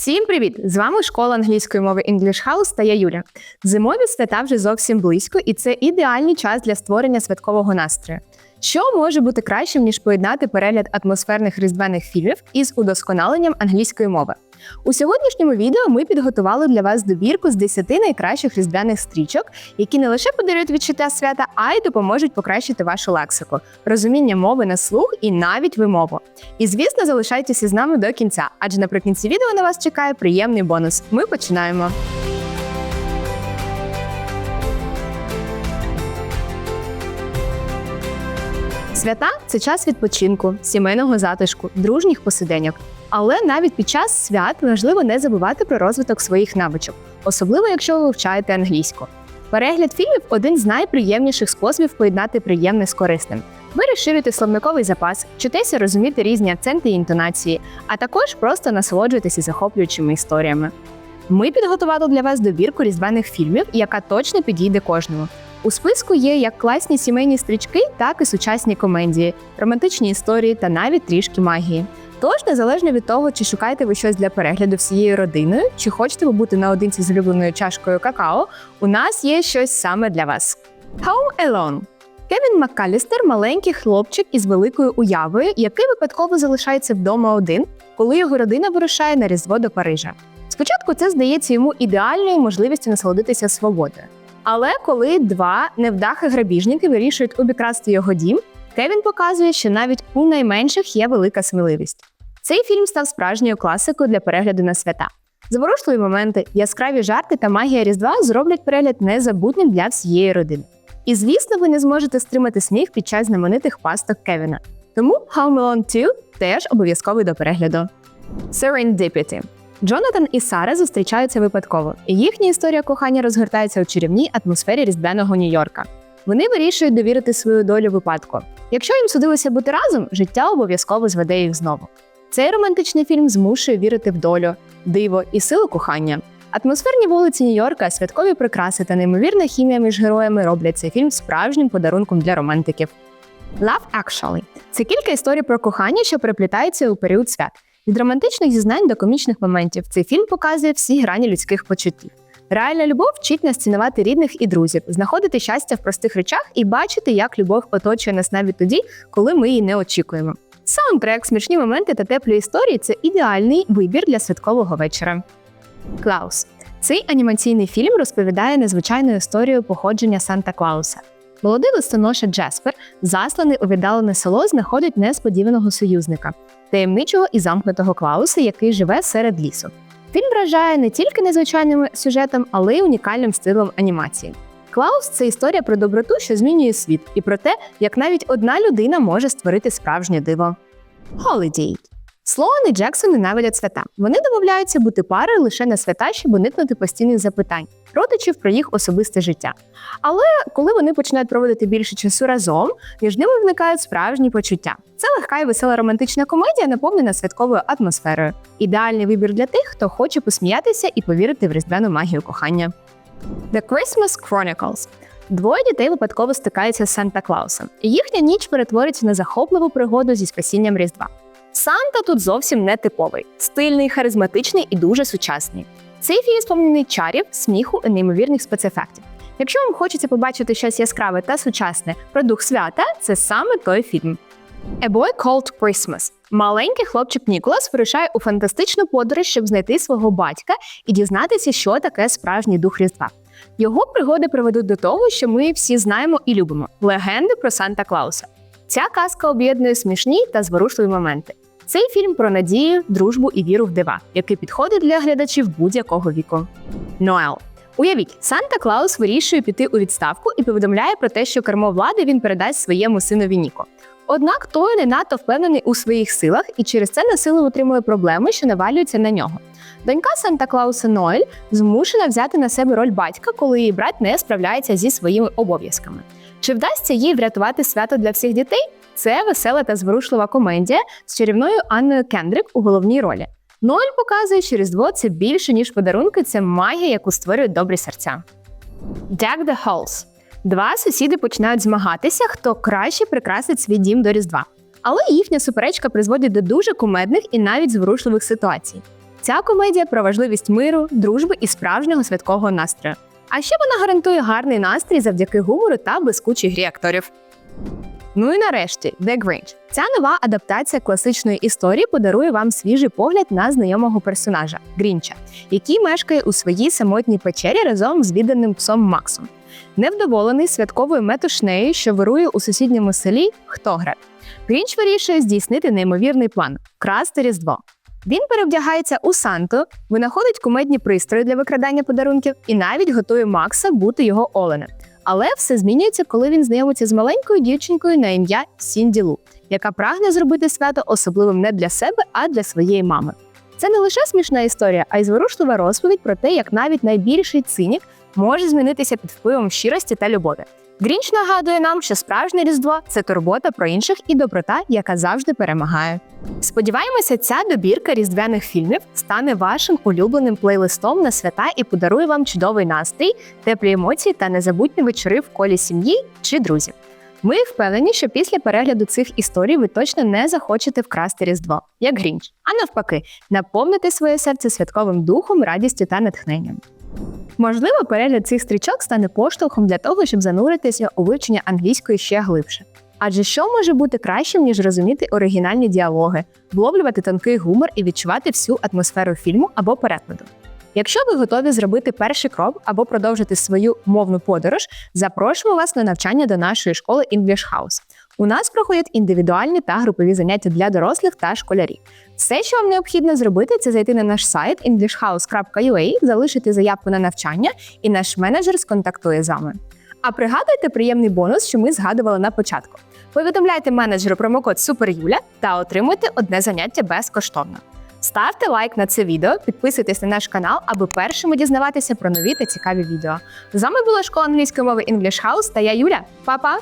Всім привіт! З вами школа англійської мови English House та я Юля. Зимові свята вже зовсім близько, і це ідеальний час для створення святкового настрою. Що може бути кращим, ніж поєднати перегляд атмосферних різдвяних фільмів із удосконаленням англійської мови? У сьогоднішньому відео ми підготували для вас добірку з 10 найкращих різдвяних стрічок, які не лише подарують відчуття свята, а й допоможуть покращити вашу лексику, розуміння мови на слух і навіть вимову. І звісно, залишайтеся з нами до кінця, адже наприкінці відео на вас чекає приємний бонус. Ми починаємо. Свята це час відпочинку, сімейного затишку, дружніх посиденьок. Але навіть під час свят важливо не забувати про розвиток своїх навичок, особливо якщо ви вивчаєте англійську. Перегляд фільмів один з найприємніших способів поєднати приємне з корисним. Ви розширюєте словниковий запас, вчитеся розуміти різні акценти і інтонації, а також просто насолоджуєтеся захоплюючими історіями. Ми підготували для вас добірку різдвяних фільмів, яка точно підійде кожному. У списку є як класні сімейні стрічки, так і сучасні комедії, романтичні історії та навіть трішки магії. Тож, незалежно від того, чи шукаєте ви щось для перегляду всією родиною, чи хочете побути наодинці з улюбленою чашкою какао, у нас є щось саме для вас. Home Alone. Кевін Маккалістер маленький хлопчик із великою уявою, який випадково залишається вдома один, коли його родина вирушає на Різдво до Парижа. Спочатку це здається йому ідеальною можливістю насолодитися свободою. Але коли два невдахи грабіжники вирішують обікрасти його дім, Кевін показує, що навіть у найменших є велика сміливість. Цей фільм став справжньою класикою для перегляду на свята. Заворушливі моменти, яскраві жарти та магія Різдва зроблять перегляд незабутнім для всієї родини. І звісно, ви не зможете стримати сміх під час знаменитих пасток Кевіна. Тому Home Alone 2 теж обов'язковий до перегляду. Serendipity. Джонатан і Сара зустрічаються випадково, і їхня історія кохання розгортається у чарівній атмосфері різдвяного Нью-Йорка. Вони вирішують довірити свою долю випадку. Якщо їм судилося бути разом, життя обов'язково зведе їх знову. Цей романтичний фільм змушує вірити в долю, диво і силу кохання. Атмосферні вулиці Нью-Йорка, святкові прикраси та неймовірна хімія між героями роблять цей фільм справжнім подарунком для романтиків. Love Actually – це кілька історій про кохання, що переплітаються у період свят. Від романтичних зізнань до комічних моментів цей фільм показує всі грані людських почуттів. Реальна любов вчить нас цінувати рідних і друзів, знаходити щастя в простих речах і бачити, як любов оточує нас навіть тоді, коли ми її не очікуємо. Саундтрек, смішні моменти та теплі історії це ідеальний вибір для святкового вечора. Клаус. Цей анімаційний фільм розповідає незвичайну історію походження Санта Клауса. Молодий листоноша Джеспер, засланий у віддалене село, знаходить несподіваного союзника, таємничого і замкнутого Клауса, який живе серед лісу. Фільм вражає не тільки незвичайним сюжетом, але й унікальним стилем анімації. Клаус це історія про доброту, що змінює світ, і про те, як навіть одна людина може створити справжнє диво. Holiday. Слоан і Джексон ненавидять свята. Вони домовляються бути парою лише на свята, щоб уникнути постійних запитань, родичів про їх особисте життя. Але коли вони починають проводити більше часу разом, між ними виникають справжні почуття. Це легка і весела романтична комедія, наповнена святковою атмосферою. Ідеальний вибір для тих, хто хоче посміятися і повірити в різдвяну магію кохання. The Christmas Chronicles Двоє дітей випадково стикаються з Санта Клаусом, і їхня ніч перетворюється на захопливу пригоду зі спасінням Різдва. Санта тут зовсім не типовий, стильний, харизматичний і дуже сучасний. Цей фільм сповнений чарів, сміху і неймовірних спецефектів. Якщо вам хочеться побачити щось яскраве та сучасне про дух свята, це саме той фільм. A Boy Called Christmas. Маленький хлопчик Ніколас вирушає у фантастичну подорож, щоб знайти свого батька і дізнатися, що таке справжній дух Різдва. Його пригоди приведуть до того, що ми всі знаємо і любимо легенди про Санта Клауса. Ця казка об'єднує смішні та зворушливі моменти. Цей фільм про надію, дружбу і віру в дива, який підходить для глядачів будь-якого віку. Ноел. Уявіть, Санта Клаус вирішує піти у відставку і повідомляє про те, що кермо влади він передасть своєму синові Ніко. Однак той не надто впевнений у своїх силах і через це насилу отримує проблеми, що навалюються на нього. Донька Санта Клауса Ноель змушена взяти на себе роль батька, коли її брат не справляється зі своїми обов'язками. Чи вдасться їй врятувати свято для всіх дітей? Це весела та зворушлива комедія з чарівною Анною Кендрик у головній ролі. Ноель показує, що Різдво це більше, ніж подарунки, це магія, яку створюють добрі серця. Deck the Halls. Два сусіди починають змагатися, хто краще прикрасить свій дім до Різдва. Але їхня суперечка призводить до дуже кумедних і навіть зворушливих ситуацій. Ця комедія про важливість миру, дружби і справжнього святкового настрою. А ще вона гарантує гарний настрій завдяки гумору та блискучій грі акторів. Ну і нарешті The Grinch. Ця нова адаптація класичної історії подарує вам свіжий погляд на знайомого персонажа Грінча, який мешкає у своїй самотній печері разом з відданим псом Максом. Невдоволений святковою метушнею, що вирує у сусідньому селі Хтоград. Грінч вирішує здійснити неймовірний план красти Різдво. Він перевдягається у Санту, винаходить кумедні пристрої для викрадання подарунків і навіть готує Макса бути його оленем. Але все змінюється, коли він знайомиться з маленькою дівчинкою на ім'я Сінді Лу, яка прагне зробити свято особливим не для себе, а для своєї мами. Це не лише смішна історія, а й зворушлива розповідь про те, як навіть найбільший цинік може змінитися під впливом щирості та любові. Грінч нагадує нам, що справжнє різдво це турбота про інших і доброта, яка завжди перемагає. Сподіваємося, ця добірка різдвяних фільмів стане вашим улюбленим плейлистом на свята і подарує вам чудовий настрій, теплі емоції та незабутні вечори в колі сім'ї чи друзів. Ми впевнені, що після перегляду цих історій ви точно не захочете вкрасти Різдво, як Грінч, а навпаки, наповнити своє серце святковим духом, радістю та натхненням. Можливо, перегляд цих стрічок стане поштовхом для того, щоб зануритися у вивчення англійської ще глибше. Адже що може бути кращим, ніж розуміти оригінальні діалоги, вловлювати тонкий гумор і відчувати всю атмосферу фільму або перекладу. Якщо ви готові зробити перший крок або продовжити свою мовну подорож, запрошуємо вас на навчання до нашої школи English House. У нас проходять індивідуальні та групові заняття для дорослих та школярів. Все, що вам необхідно зробити, це зайти на наш сайт englishhouse.ua, залишити заявку на навчання, і наш менеджер сконтактує з вами. А пригадуйте приємний бонус, що ми згадували на початку. Повідомляйте менеджеру промокод SUPERYULA та отримуйте одне заняття безкоштовно. Ставте лайк на це відео, підписуйтесь на наш канал, аби першими дізнаватися про нові та цікаві відео. З вами була школа англійської мови English House та я Юля. Па-па!